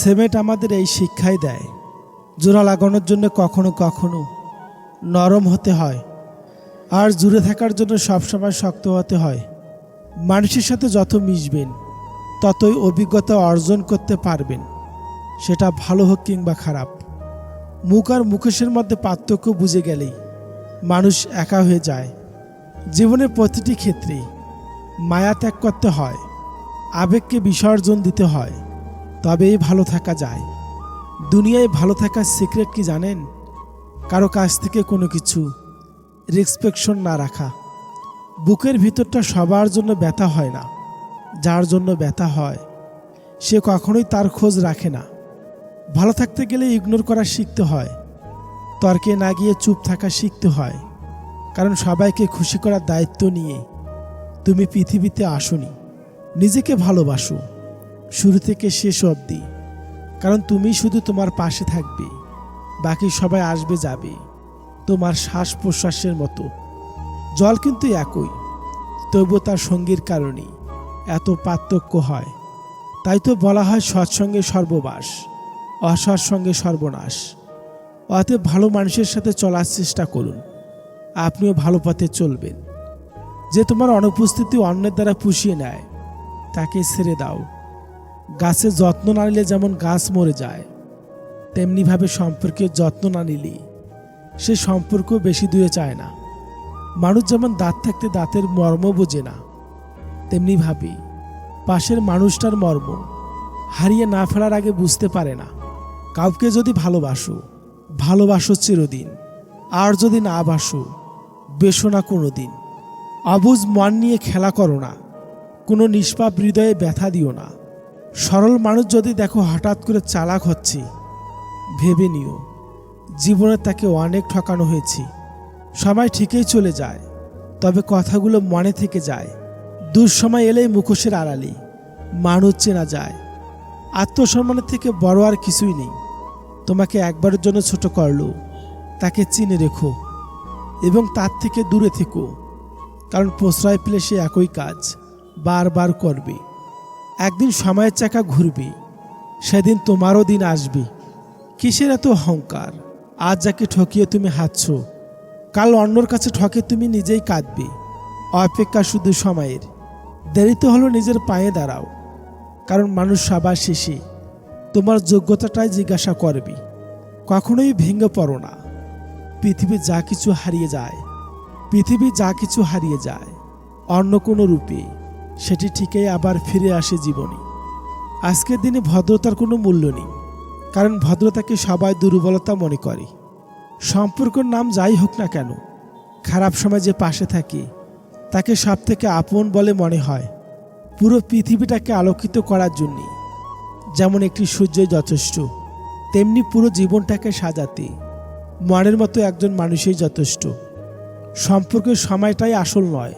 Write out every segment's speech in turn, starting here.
সেমেন্ট আমাদের এই শিক্ষাই দেয়। জোড়া লাগানোর জন্য কখনো কখনো নরম হতে হয় আর জুড়ে থাকার জন্য সবসময় শক্ত হতে হয়। মানুষের সাথে যত মিশবেন, ততই অভিজ্ঞতা অর্জন করতে পারবেন। সেটা ভালো হোক কিংবা খারাপ, মুখ আর মুখোশের মধ্যে পার্থক্য বুঝে গেলেই মানুষ একা হয়ে যায়। জীবনের প্রতিটি ক্ষেত্রেই মায়া ত্যাগ করতে হয়, আবেগকে বিসর্জন দিতে হয়। তবেই ভালো থাকা যায়। দুনিয়ায় ভালো থাকার সিক্রেট কি জানেন? কারও কাছ থেকে কোনো কিছু রেসপেকশন না রাখা। বুকের ভিতরটা সবার জন্য ব্যথা হয় না, যার জন্য ব্যথা হয়, সে কখনোই তার খোঁজ রাখে না। ভালো থাকতে গেলে ইগনোর করা শিখতে হয়, তর্কে না গিয়ে চুপ থাকা শিখতে হয়, কারণ সবাইকে খুশি করার দায়িত্ব নিয়ে তুমি পৃথিবীতে আসনি, নিজেকে ভালোবাসো। শুরু থেকে শেষ অবধি। কারণ তুমি শুধু তোমার পাশে থাকবে, বাকি সবাই আসবে যাবে, তোমার শ্বাস প্রশ্বাসের মতো। জল কিন্তু একই, তবুও তার সঙ্গীর কারণে এত পার্থক্য হয়। তাই তো বলা হয় সৎসঙ্গে সর্ববাস অসৎসঙ্গে সর্বনাশ। অতএব ভালো মানুষের সাথে চলার চেষ্টা করুন, আপনিও ভালো পথে চলবেন। যে তোমার অনুপস্থিতি অন্যের দ্বারা পুষিয়ে নেয়, তাকে ছেড়ে দাও। গাছের যত্ন না নিলে যেমন গাছ মরে যায়, তেমনিভাবে সম্পর্কের যত্ন না নিলে সে সম্পর্ক বেশি দূরে চায় না। মানুষ যেমন দাঁত থাকতে দাঁতের মর্ম বোঝে না, তেমনিভাবে পাশের মানুষটার মর্ম হারিয়ে না ফেলার আগে বুঝতে পারে না। কাউকে যদি ভালোবাসো ভালোবাসো চিরদিন, আর যদি না বাসো বেশো না কোনো দিন অবুজ মন নিয়ে খেলা করো না, কোনো নিষ্পাপ হৃদয়ে ব্যথা দিও না। সরল মানুষ যদি দেখো হঠাৎ করে চালাক হচ্ছে, ভেবে নিও, জীবনে তাকে অনেক ঠকানো হয়েছে। সময় ঠিকই চলে যায়, তবে কথাগুলো মনে থেকে যায়। দুঃসময় এলেই মুখোশের আড়ালে, মানুষ চেনা যায়। আত্মসম্মানের থেকে বড় আর কিছুই নেই। তোমাকে একবারের জন্য ছোট করল, তাকে চিনে রেখো, এবং তার থেকে দূরে থেকো, কারণ প্রশ্রয় পেলে সে একই কাজ, বারবার করবে। একদিন সময়ের চাকা ঘুরবে, সেদিন তোমারও দিন আসবে। কিসের এত অহংকার? আজ যাকে ঠকিয়ে তুমি হাঁটছ, কাল অন্যর কাছে ঠকে তুমি নিজেই কাঁদবে। অপেক্ষা শুধু সময়ের। দেরিতে হলো নিজের পায়ে দাঁড়াও, কারণ মানুষ সবার শেষে তোমার যোগ্যতাটাই জিজ্ঞাসা করবে। কখনোই ভেঙে পড়ো না। পৃথিবী যা কিছু হারিয়ে যায়, পৃথিবী যা কিছু হারিয়ে যায়, অন্য কোনো রূপে। সেটি ঠিকই আবার ফিরে আসে জীবনে। আজকের দিনে ভদ্রতার কোনো মূল্য নেই, কারণ ভদ্রতাকে সবাই দুর্বলতা মনে করে। সম্পর্কর নাম যাই হোক না কেন, খারাপ সময় যে পাশে থাকে, তাকে সব থেকে আপন বলে মনে হয় পুরো পৃথিবীটাকে আলোকিত করার জন্যে। যেমন একটি সূর্যই যথেষ্ট, তেমনি পুরো জীবনটাকে সাজাতে মনের মতো একজন মানুষই যথেষ্ট। সম্পর্কের সময়টাই আসল নয়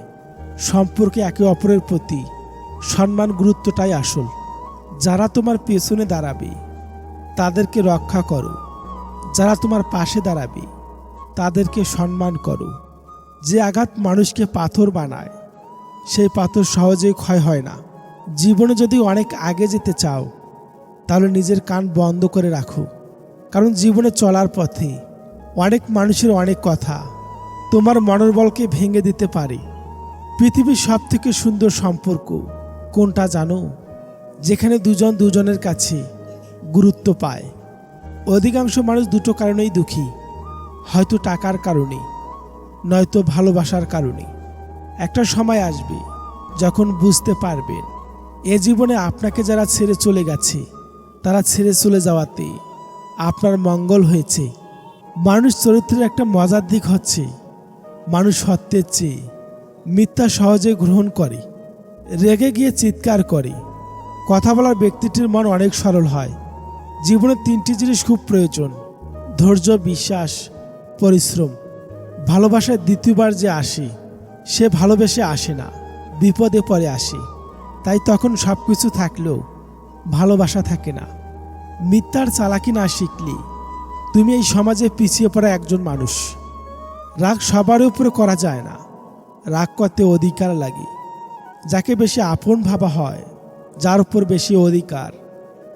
সম্পর্কে একে অপরের প্রতি সম্মান গুরুত্বটাই আসল। যারা তোমার পেছনে দাঁড়াবে, তাদেরকে রক্ষা করো। যারা তোমার পাশে দাঁড়াবে, তাদেরকে সম্মান করো। যে আঘাত মানুষকে পাথর বানায়, সেই পাথর সহজেই ক্ষয় হয় না। জীবনে যদি অনেক আগে যেতে চাও, তাহলে নিজের কান বন্ধ করে রাখো। কারণ জীবনে চলার পথে অনেক মানুষের অনেক কথা তোমার মনোবলকে ভেঙে দিতে পারে। পৃথিবীর সব থেকে সুন্দর সম্পর্ক কোনটা জানো? যেখানে দুজন দুজনের কাছে গুরুত্ব পায়। অধিকাংশ মানুষ দুটো কারণেই দুঃখী। হয়তো টাকার কারণে, নয়তো ভালোবাসার কারণে। একটা সময় আসবে যখন বুঝতে পারবেন, এ জীবনে আপনাকে যারা ছেড়ে চলে গেছে, তারা ছেড়ে চলে যাওয়াতে আপনার মঙ্গল হয়েছে। মানুষ চরিত্রের একটা মজার দিক হচ্ছে, মানুষ সত্যের চেয়ে মিথ্যা সহজে গ্রহণ করে, রেগে গিয়ে চিৎকার করে। কথা বলার ব্যক্তিটির মন অনেক সরল হয়। জীবনে তিনটি জিনিস খুব প্রয়োজন, ধৈর্য, বিশ্বাস, পরিশ্রম। ভালোবাসায় দ্বিতীয়বার যে আসে, সে ভালোবেসে আসে না, বিপদে পরে আসে। তাই তখন সব কিছু থাকলেও ভালোবাসা থাকে না। মিথ্যার চালাকি না শিখলে, তুমি এই সমাজে পিছিয়ে পড়া একজন মানুষ। রাগ সবার উপরে করা যায় না। রাগ করতে অধিকার লাগে। যাকে বেশি আপন ভাবা হয়, যার উপর বেশি অধিকার,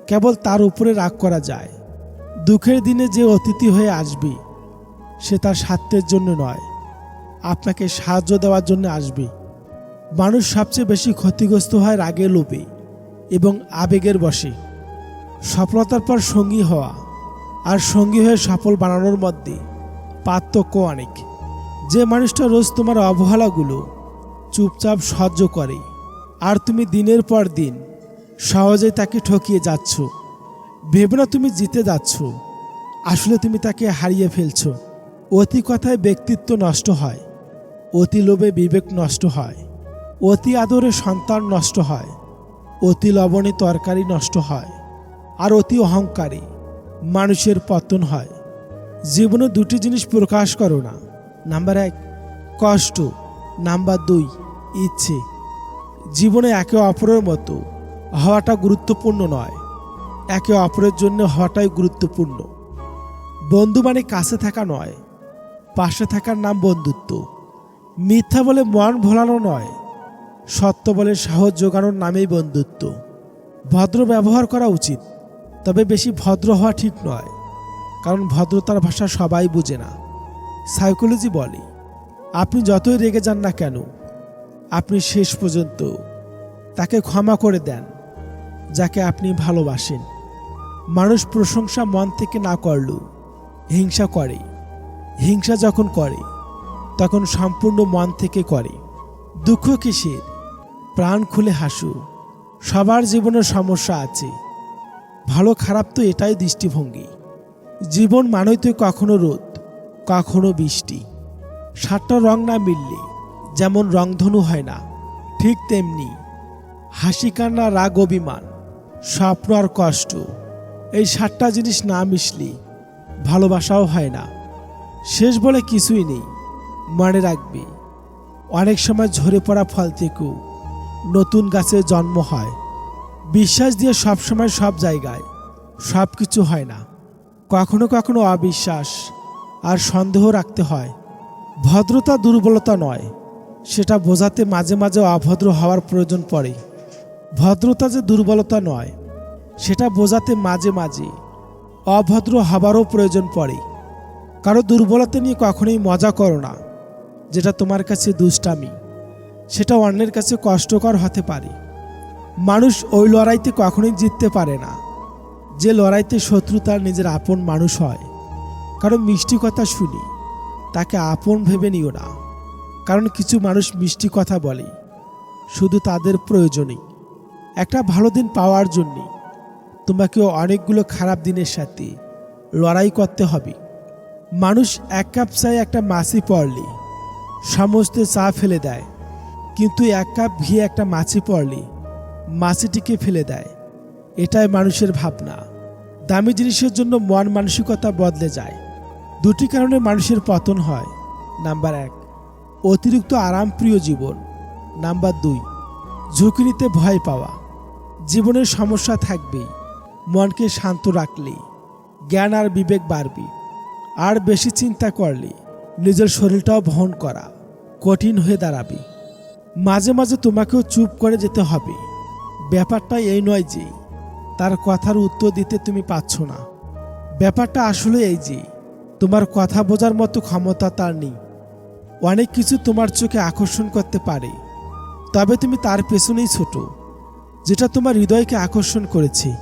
কেবল তার উপরে রাগ করা যায়। দুঃখের দিনে যে অতিথি হয়ে আসবে, সে তার স্বার্থের জন্য নয়, আপনাকে সাহায্য দেওয়ার জন্য আসবে। মানুষ সবচেয়ে বেশি ক্ষতিগ্রস্ত হয় রাগে লোপে এবং আবেগের বশে। সফলতার পর সঙ্গী হওয়া আর সঙ্গী হয়ে সফল বানানোর মধ্যে পার্থক্য অনেক। যে মানুষটা রোজ তোমার অবহেলাগুলো চুপচাপ সহ্য করে, আর তুমি দিনের পর দিন সহজেই তাকে ঠকিয়ে যাচ্ছ, ভেবে না তুমি জিতে যাচ্ছ, আসলে তুমি তাকে হারিয়ে ফেলছ। অতি কথায় ব্যক্তিত্ব নষ্ট হয়, অতি লোভে বিবেক নষ্ট হয়, অতি আদরে সন্তান নষ্ট হয়, অতি লবণে তরকারি নষ্ট হয়, আর অতি অহংকারী মানুষের পতন হয়। জীবনে দুটি জিনিস প্রকাশ করো না। নাম্বার এক, কষ্ট। নাম্বার দুই, ইচ্ছে। জীবনে একে অপরের মতো হওয়াটা গুরুত্বপূর্ণ নয়। একে অপরের জন্য হওয়াটাই গুরুত্বপূর্ণ। বন্ধু মানে কাছে থাকা নয়, পাশে থাকার নাম বন্ধুত্ব। মিথ্যা বলে মন ভোলানো নয়, সত্য বলে সাহস জোগানোর নামেই বন্ধুত্ব। ভদ্র ব্যবহার করা উচিত, তবে বেশি ভদ্র হওয়া ঠিক নয়, কারণ ভদ্রতার ভাষা সবাই বুঝে না। সাইকোলজি বলে, আপনি যতই রেগে যান না কেন, আপনি শেষ পর্যন্ত তাকে ক্ষমা করে দেন, যাকে আপনি ভালোবাসেন। মানুষ প্রশংসা মন থেকে না করলেও হিংসা করে। হিংসা যখন করে, তখন সম্পূর্ণ মন থেকে করে। দুঃখ কিসের? প্রাণ খুলে হাসু। সবার জীবনের সমস্যা আছে। ভালো খারাপ তো এটাই দৃষ্টিভঙ্গি। জীবন মানই তো কখনো রোদ। কখনো বৃষ্টি। সাতটা রং না মিললে যেমন রংধনু হয় না, ঠিক তেমনি হাসি কান্না রাগ অভিমান, স্বপ্ন আর কষ্ট, এই সাতটা জিনিস না মিশলে ভালোবাসাও হয় না। শেষ বলে কিছুই নেই, মনে রাখবে, অনেক সময় ঝরে পড়া ফল থেকেও নতুন গাছের জন্ম হয়। বিশ্বাস দিয়ে সবসময় সব জায়গায় সব কিছু হয় না, কখনো কখনো অবিশ্বাস আর সন্দেহ রাখতে হয়। ভদ্রতা, দুর্বলতা নয়। সেটা বোঝাতে মাঝে মাঝে অভদ্র হওয়ার প্রয়োজন পড়ে। ভদ্রতা যে দুর্বলতা নয়, সেটা বোঝাতে মাঝে মাঝে অভদ্র হবারও প্রয়োজন পড়ে। কারও দুর্বলতা নিয়ে কখনোই মজা করো না, যেটা তোমার কাছে দুষ্টামি। সেটা অন্যের কাছে কষ্টকর হতে পারে। মানুষ ওই লড়াইতে কখনোই জিততে পারে না। যে লড়াইতে শত্রু তার নিজের আপন মানুষ হয়। কারণ মিষ্টি কথা শুনি, তাকে আপন ভেবে নিও না। কারণ কিছু মানুষ মিষ্টি কথা বলে, শুধু তাদের প্রয়োজনেই। একটা ভালো দিন পাওয়ার জন্যে তোমাকেও অনেকগুলো খারাপ দিনের সাথে লড়াই করতে হবে। মানুষ এক কাপ চায় একটা মাছি পড়লে সমস্ত চা ফেলে দেয়, কিন্তু এক কাপ ঘি একটা মাছি পড়লে মাছিটিকে ফেলে দেয়। এটাই মানুষের ভাবনা। দামি জিনিসের জন্য মন মানসিকতা বদলে যায়। দুটি কারণে মানুষের পতন হয়। নাম্বার এক, অতিরিক্ত আরামপ্রিয় জীবন। নাম্বার দুই ঝুঁকি নিতে ভয় পাওয়া। জীবনের সমস্যা থাকবেই, মনকে শান্ত রাখলে জ্ঞান আর বিবেক বাড়বে। আর বেশি চিন্তা করলে নিজের শরীরটাও বহন করা কঠিন হয়ে দাঁড়াবে। মাঝে মাঝে তোমাকেও চুপ করে যেতে হবে। ব্যাপারটা এই নয় যে, তার কথার উত্তর দিতে তুমি পাচ্ছ না। ব্যাপারটা আসলে এই যে তোমার কথা বোঝার মতো ক্ষমতা তার নেই। অনেক কিছু তোমার চোখে আকর্ষণ করতে পারে। তবে তুমি তার পেছনেই ছোট, যেটা তোমার হৃদয়কে আকর্ষণ করেছে।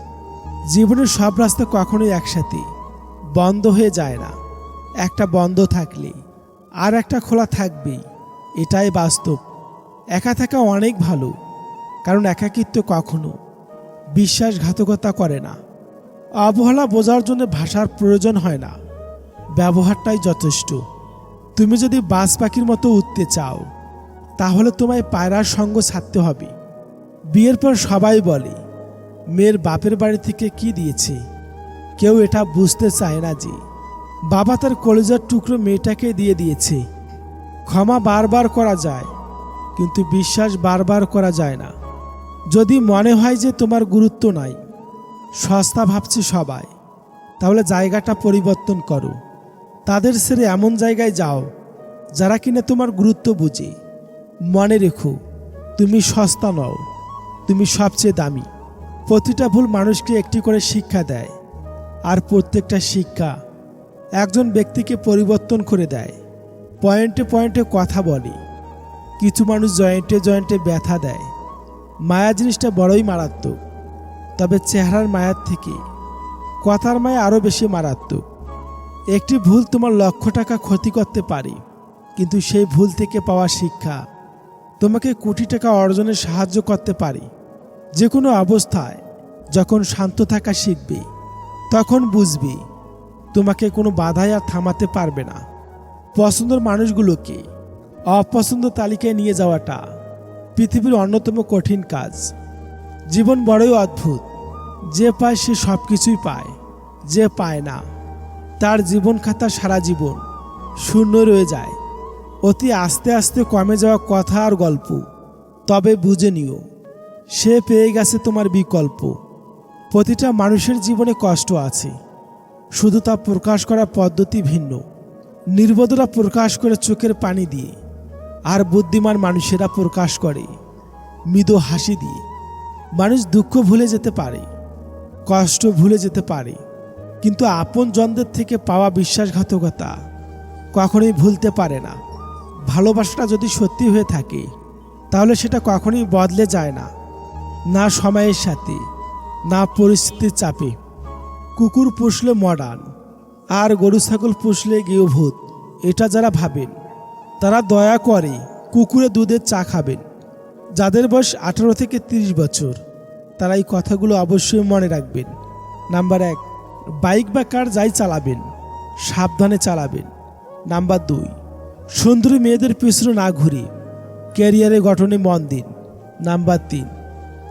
জীবনের সব রাস্তা কখনোই একসাথে, বন্ধ হয়ে যায় না। একটা বন্ধ থাকলে আর একটা খোলা থাকবেই এটাই বাস্তব। একা থাকা অনেক ভালো, কারণ একাকিত্ব কখনো বিশ্বাসঘাতকতা করে না। অবহেলা বোঝার জন্য ভাষার প্রয়োজন হয় না। ব্যবহারটাই যথেষ্ট। তুমি যদি বাস পাখির মতো উঠতে চাও, তাহলে তোমায় পায়রার সঙ্গ ছাড়তে হবে। বিয়ের পর সবাই বলে, মেয়ের বাপের বাড়ি থেকে কি দিয়েছে? কেউ এটা বুঝতে চায় না যে, বাবা তার কলেজার টুকরো মেয়েটাকে দিয়ে দিয়েছে। ক্ষমা বারবার করা যায়, কিন্তু বিশ্বাস বারবার করা যায় না। যদি মনে হয় যে তোমার গুরুত্ব নাই, সস্তা ভাবছে সবাই। তাহলে জায়গাটা পরিবর্তন করো। তাদের ছেড়ে এমন জায়গায় যাও, যারা কিনা তোমার গুরুত্ব বুঝে। মনে রেখো, তুমি সস্তা নও, তুমি সবচেয়ে দামি। প্রতিটা ভুল মানুষকে একটি করে শিক্ষা দেয়, আর প্রত্যেকটা শিক্ষা একজন ব্যক্তিকে পরিবর্তন করে দেয়। পয়েন্টে পয়েন্টে কথা বলে, কিছু মানুষ জয়েন্টে জয়েন্টে ব্যথা দেয়। মায়া জিনিসটা বড়ই মারাত্মক, তবে চেহারার মায়ার থেকে কথার মায়া আরও বেশি মারাত্মক। একটি ভুল তোমার লক্ষ টাকা ক্ষতি করতে পারে, কিন্তু সেই ভুল থেকে পাওয়া শিক্ষা তোমাকে কোটি টাকা অর্জনে সাহায্য করতে পারে। যে কোনো অবস্থায় যখন শান্ত থাকা শিখবে, তখন বুঝবি তোমাকে কোনো বাধাই আর থামাতে পারবে না। পছন্দের মানুষগুলোকে অপছন্দ তালিকায় নিয়ে যাওয়াটা পৃথিবীর অন্যতম কঠিন কাজ। জীবন বড়ই অদ্ভুত, যে পায় সে সব কিছুই পায়, যে পায় না। তার জীবন খাতা সারা জীবন শূন্য রয়ে যায়। অতি আস্তে আস্তে কমে যাওয়া কথা আর গল্প। তবে বুঝে নিও, সে পেয়ে গেছে তোমার বিকল্প। প্রতিটা মানুষের জীবনে কষ্ট আছে। শুধু তা প্রকাশ করার পদ্ধতি ভিন্ন। নির্বোধরা প্রকাশ করে চোখের পানি দিয়ে, আর বুদ্ধিমান মানুষেরা প্রকাশ করে মৃদু হাসি দিয়ে। মানুষ দুঃখ ভুলে যেতে পারে, কষ্ট ভুলে যেতে পারে। কিন্তু আপন জনদের থেকে পাওয়া বিশ্বাসঘাতকতা কখনোই ভুলতে পারে না। ভালোবাসাটা যদি সত্যি হয়ে থাকে, তাহলে সেটা কখনোই বদলে যায় না। না সময়ের সাথে, না পরিস্থিতির চাপে। কুকুর পুষলে মডার্ন, আর গরু ছাগল পুষলে গৃহভূত, এটা যারা ভাবেন, তারা দয়া করে কুকুরে দুধের চা খাবেন। যাদের বয়স আঠারো থেকে ৩০ বছর, তারা এই কথাগুলো অবশ্যই মনে রাখবেন। নাম্বার এক বাইক বা কার যাই চালাবেন, সাবধানে চালাবেন। নাম্বার দুই, সুন্দরী মেয়েদের পিছনে না ঘুরে ক্যারিয়ারে গঠনে মন দিন। নাম্বার তিন,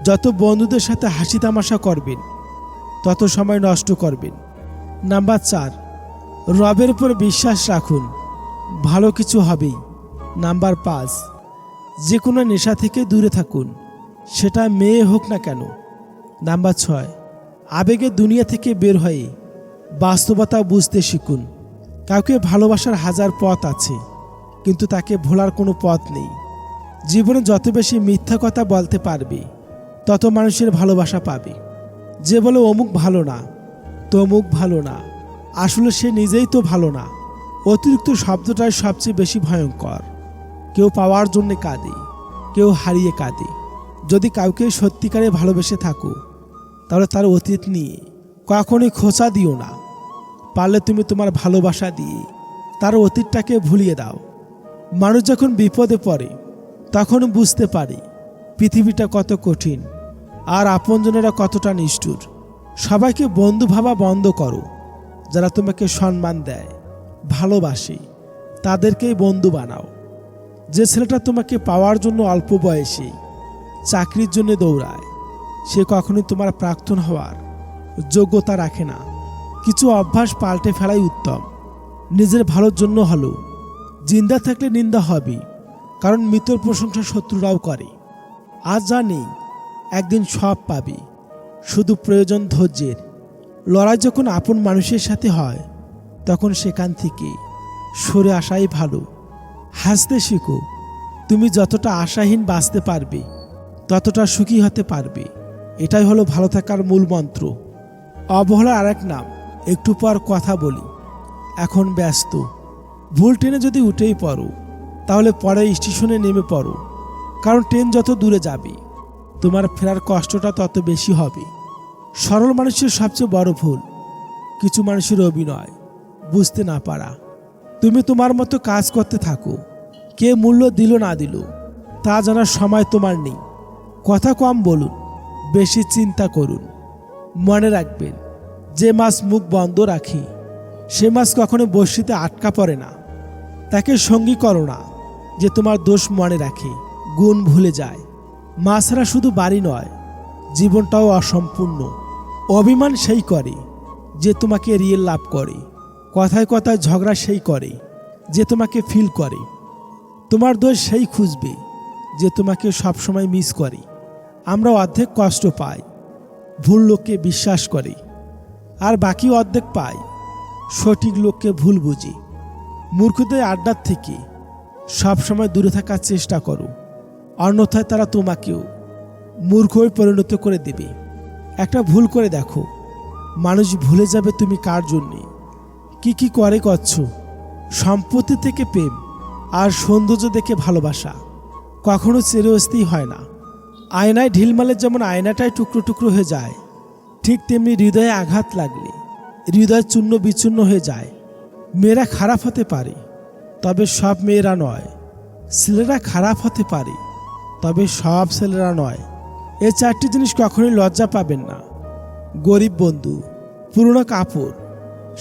যত বন্ধুদের সাথে হাসি তামাশা করবেন, তত সময় নষ্ট করবেন। নাম্বার চার, রবের উপর বিশ্বাস রাখুন, ভালো কিছু হবেই। নাম্বার পাঁচ, যে কোনো নেশা থেকে দূরে থাকুন, সেটা মেয়ে হোক না কেন। নাম্বার ছয় আবেগে দুনিয়া থেকে বের হয়ে বাস্তবতা বুঝতে শিখুন। কাউকে ভালোবাসার হাজার পথ আছে, কিন্তু তাকে ভোলার কোনো পথ নেই। জীবনে যত বেশি মিথ্যা কথা বলতে পারবে, তত মানুষের ভালোবাসা পাবে। যে বলে অমুক ভালো না, তমুক ভালো না, আসলে সে নিজেই তো ভালো না। অতিরিক্ত শব্দটাই সবচেয়ে বেশি ভয়ঙ্কর। কেউ পাওয়ার জন্য কাঁদে, কেউ হারিয়ে কাঁদে। যদি কাউকে সত্যিকারে ভালোবেসে থাকো তাহলে তার অতীত নিয়ে কখনোই খোঁচা দিও না। পারলে তুমি তোমার ভালোবাসা দিয়ে তার অতীতটাকে ভুলিয়ে দাও। মানুষ যখন বিপদে পড়ে, তখন বুঝতে পারে পৃথিবীটা কত কঠিন আর আপনজনেরা কতটা নিষ্ঠুর। সবাইকে বন্ধু ভাবা বন্ধ করো। যারা তোমাকে সম্মান দেয়, ভালোবাসে, তাদেরকেই বন্ধু বানাও। যে ছেলেটা তোমাকে পাওয়ার জন্য অল্প বয়সে চাকরির জন্য দৌড়ায় সে কখনোই তোমার প্রাক্তন হওয়ার যোগ্যতা রাখে না। কিছু অভ্যাস পাল্টে ফেলাই উত্তম। নিজের ভালোর জন্য হলো। জিন্দা থাকলে নিন্দা হবে, কারণ মৃতর প্রশংসা শত্রুরাও করে। আজ জানি একদিন সব পাবে। শুধু প্রয়োজন ধৈর্যের। লড়াই যখন আপন মানুষের সাথে হয়, তখন সেখান থেকে সরে আসাই ভালো। হাসতে শিখো, তুমি যতটা আশাহীন বাঁচতে পারবে, ততটা সুখী হতে পারবে। এটাই হলো ভালো থাকার মূল মন্ত্র। অবহেলার আরেক নাম, একটু পর কথা বলি। এখন ব্যস্ত। ভুল ট্রেনে যদি উঠেই পড়ো, তাহলে পরে স্টেশনে নেমে পড়ো। কারণ ট্রেন যত দূরে যাবে, তোমার ফেরার কষ্টটা তত বেশি হবে। সরল মানুষের সবচেয়ে বড় ভুল, কিছু মানুষের অভিনয়, বুঝতে না পারা। তুমি তোমার মতো কাজ করতে থাকো। কে মূল্য দিল না দিল, তা জানার সময় তোমার নেই। কথা কম বলুন। বেশি চিন্তা করুন। মনে রাখবেন, যে মাছ মুখ বন্ধ রাখি, সে মাছ কখনো বর্ষিতে আটকা পড়ে না। তাকে সঙ্গী করো না, যে তোমার দোষ মনে রাখে, গুণ ভুলে যায়। মাছরা শুধু বাড়ি নয়, জীবনটাও অসম্পূর্ণ। অভিমান সেই করে, যে তোমাকে রিয়েল লাভ করে। কথায় কথায় ঝগড়া সেই করে, যে তোমাকে ফিল করে। তোমার দোষ সেই খুঁজবে, যে তোমাকে সবসময় মিস করে। আমরা অর্ধেক কষ্ট পাই, ভুল লোককে বিশ্বাস করে, আর বাকি অর্ধেক পাই, সঠিক লোককে ভুল বুঝি। মূর্খদের আড্ডার থেকে সবসময় দূরে থাকার চেষ্টা করো, অন্যথায় তারা তোমাকেও মূর্খ পরিণত করে দেবে। একটা ভুল করে দেখো, মানুষ ভুলে যাবে তুমি কার জন্যে, কি কি করে করছ, সম্পত্তি থেকে প্রেম আর সৌন্দর্য দেখে ভালোবাসা কখনো চিরস্থায়ী হয় না। আয়নায় ঢিলমালের যেমন আয়নাটাই টুকরো টুকরো হয়ে যায়, ঠিক তেমনি হৃদয়ে আঘাত লাগলে হৃদয় চূর্ণ বিচূর্ণ হয়ে যায়। মেয়েরা খারাপ হতে পারে, তবে সব মেয়েরা নয়। ছেলেরা খারাপ হতে পারে, তবে সব ছেলেরা নয়। এ চারটি জিনিস কখনোই লজ্জা পাবেন না। গরিব বন্ধু, পুরনো কাপড়,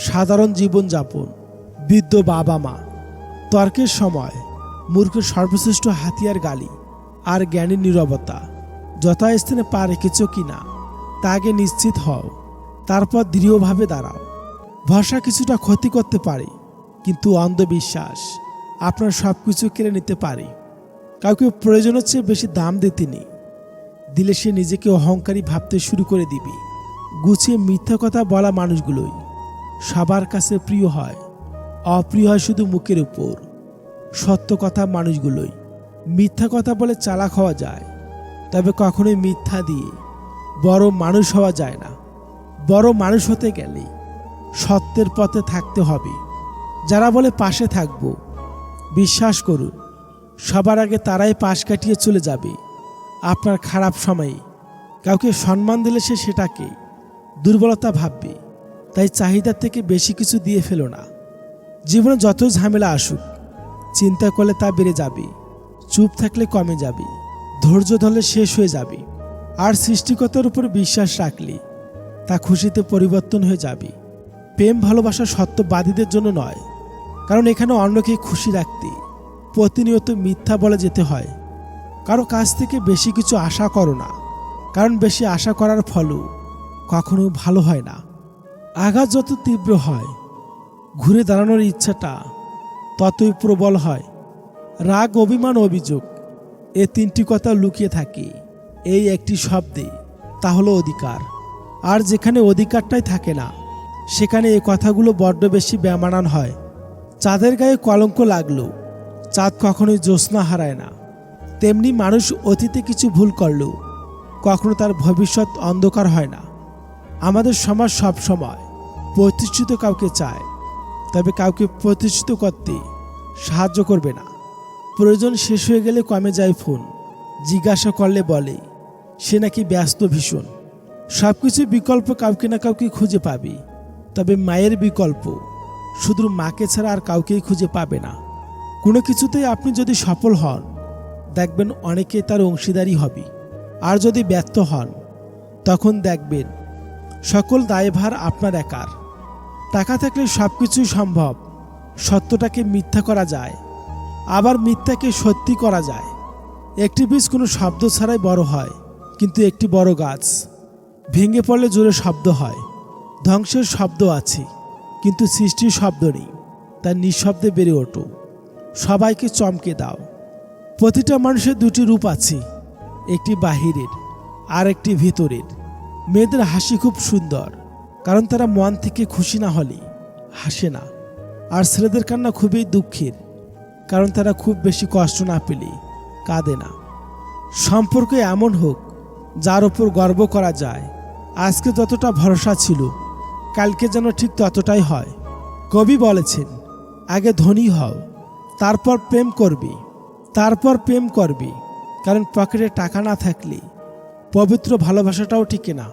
সাধারণ জীবনযাপন, বৃদ্ধ বাবা মা তর্কের সময়, মূর্খের সর্বশ্রেষ্ঠ হাতিয়ার গালি, আর জ্ঞানীর নীরবতা। যথাস্থানে পা রেখেছ কিনা তা আগে নিশ্চিত হও। তারপর দৃঢ়ভাবে দাঁড়াও। ভরসা কিছুটা ক্ষতি করতে পারে, কিন্তু অন্ধবিশ্বাস আপনার সব কিছু কেড়ে নিতে পারে। কাউকে প্রয়োজনের চেয়ে বেশি দাম দিতে নেই। দিলে সে নিজেকে অহংকারী ভাবতে শুরু করে দিবে। গুছিয়ে মিথ্যা কথা বলা মানুষগুলোই সবার কাছে প্রিয় হয়। অপ্রিয় হয় শুধু মুখের উপর। সত্য কথা মানুষগুলোই। মিথ্যা কথা বলে চালাক হওয়া যায়। তবে কখনোই মিথ্যা দিয়ে বড় মানুষ হওয়া যায় না। বড় মানুষ হতে গেলে সত্যের পথে থাকতে হবে। যারা বলে পাশে থাকব, বিশ্বাস করুন, সবার আগে তারাই পাশ কাটিয়ে চলে যাবে। আপনার খারাপ সময়ে কাউকে সম্মান দিলে সে সেটাকে দুর্বলতা ভাববে, তাই চাহিদার থেকে বেশি কিছু দিয়ে ফেলো না। জীবনে যত ঝামেলা আসুক, চিন্তা করলে তা বেড়ে যাবে, চুপ থাকলে কমে যাবে। ধৈর্য ধরলে শেষ হয়ে যাবে। আর সৃষ্টিকতার উপর বিশ্বাস রাখলে, তা খুশিতে পরিবর্তন হয়ে যাবে। প্রেম, ভালোবাসা সত্যবাদীদের জন্য নয়, কারণ এখানে অন্যকে খুশি রাখতে প্রতিনিয়ত মিথ্যা বলে যেতে হয়। কারও কাছ থেকে বেশি কিছু আশা করো না, কারণ বেশি আশা করার ফলও কখনো ভালো হয় না। আঘাত যত তীব্র হয়, ঘুরে দাঁড়ানোর ইচ্ছাটা ততই প্রবল হয়। রাগ, অভিমান, অভিযোগ এ তিনটি কথা লুকিয়ে থাকে। এই একটি শব্দে তা হলো অধিকার। আর যেখানে অধিকারটাই থাকে না, সেখানে এই কথাগুলো বড্ড বেশি ব্যামানান হয়। চাঁদের গায়ে কলঙ্ক লাগল, চাঁদ কখনোই জ্যোৎস্না হারায় না। তেমনি মানুষ অতীতে কিছু ভুল করলেও কখনো তার ভবিষ্যৎ অন্ধকার হয় না। আমাদের সমাজ সব সময় প্রতিষ্ঠিত কাউকে চায়, তবে কাউকে প্রতিষ্ঠিত করতে সাহায্য করবে না। প্রয়োজন শেষ হয়ে গেলে কমে যায় ফোন। জিজ্ঞাসা করলে বলে, সে নাকি ব্যস্ত ভীষণ। সব কিছু বিকল্প কাউকে না কাউকে খুঁজে পাবে। তবে মায়ের বিকল্প, শুধু মাকে ছাড়া আর কাউকেই খুঁজে পাবে না। কোনো কিছুতেই আপনি যদি সফল হন, দেখবেন অনেকে তার অংশীদারি হবে। আর যদি ব্যর্থ হন, তখন দেখবেন সকল দায়ভার আপনার একার। টাকা থাকলে সব কিছুই সম্ভব। সত্যটাকে মিথ্যা করা যায়। আবার মিথ্যাকে সত্যি করা যায়। একটি বীজ কোনো শব্দ ছাড়াই বড় হয়, কিন্তু একটি বড় গাছ। ভেঙে পড়লে জোরে শব্দ হয়। ধ্বংসের শব্দ আছে, কিন্তু সৃষ্টির শব্দ নেই তার নিঃশব্দে বেড়ে ওঠো। সবাইকে চমকে দাও। প্রতিটা মানুষের দুটি রূপ আছে, একটি বাহিরের আর একটি ভিতরের। মেয়েদের হাসি খুব সুন্দর, কারণ তারা মন থেকে খুশি না হলে হাসে না। আর ছেলেদের কান্না খুবই দুঃখের। কারণ তারা খুব বেশি কষ্ট না পেলে কাঁদে না। সম্পর্ক এমন হোক, যার ওপর গর্ব করা যায়, আজকে যতটা ভরসা ছিল, কালকে যেন ঠিক ততটাই হয়। কবি বলেছেন, আগে ধনী হও, তারপর প্রেম করবি, তারপর প্রেম করবি, কারণ পকেটে টাকা না থাকলে পবিত্র ভালোবাসাটাও টিকে না।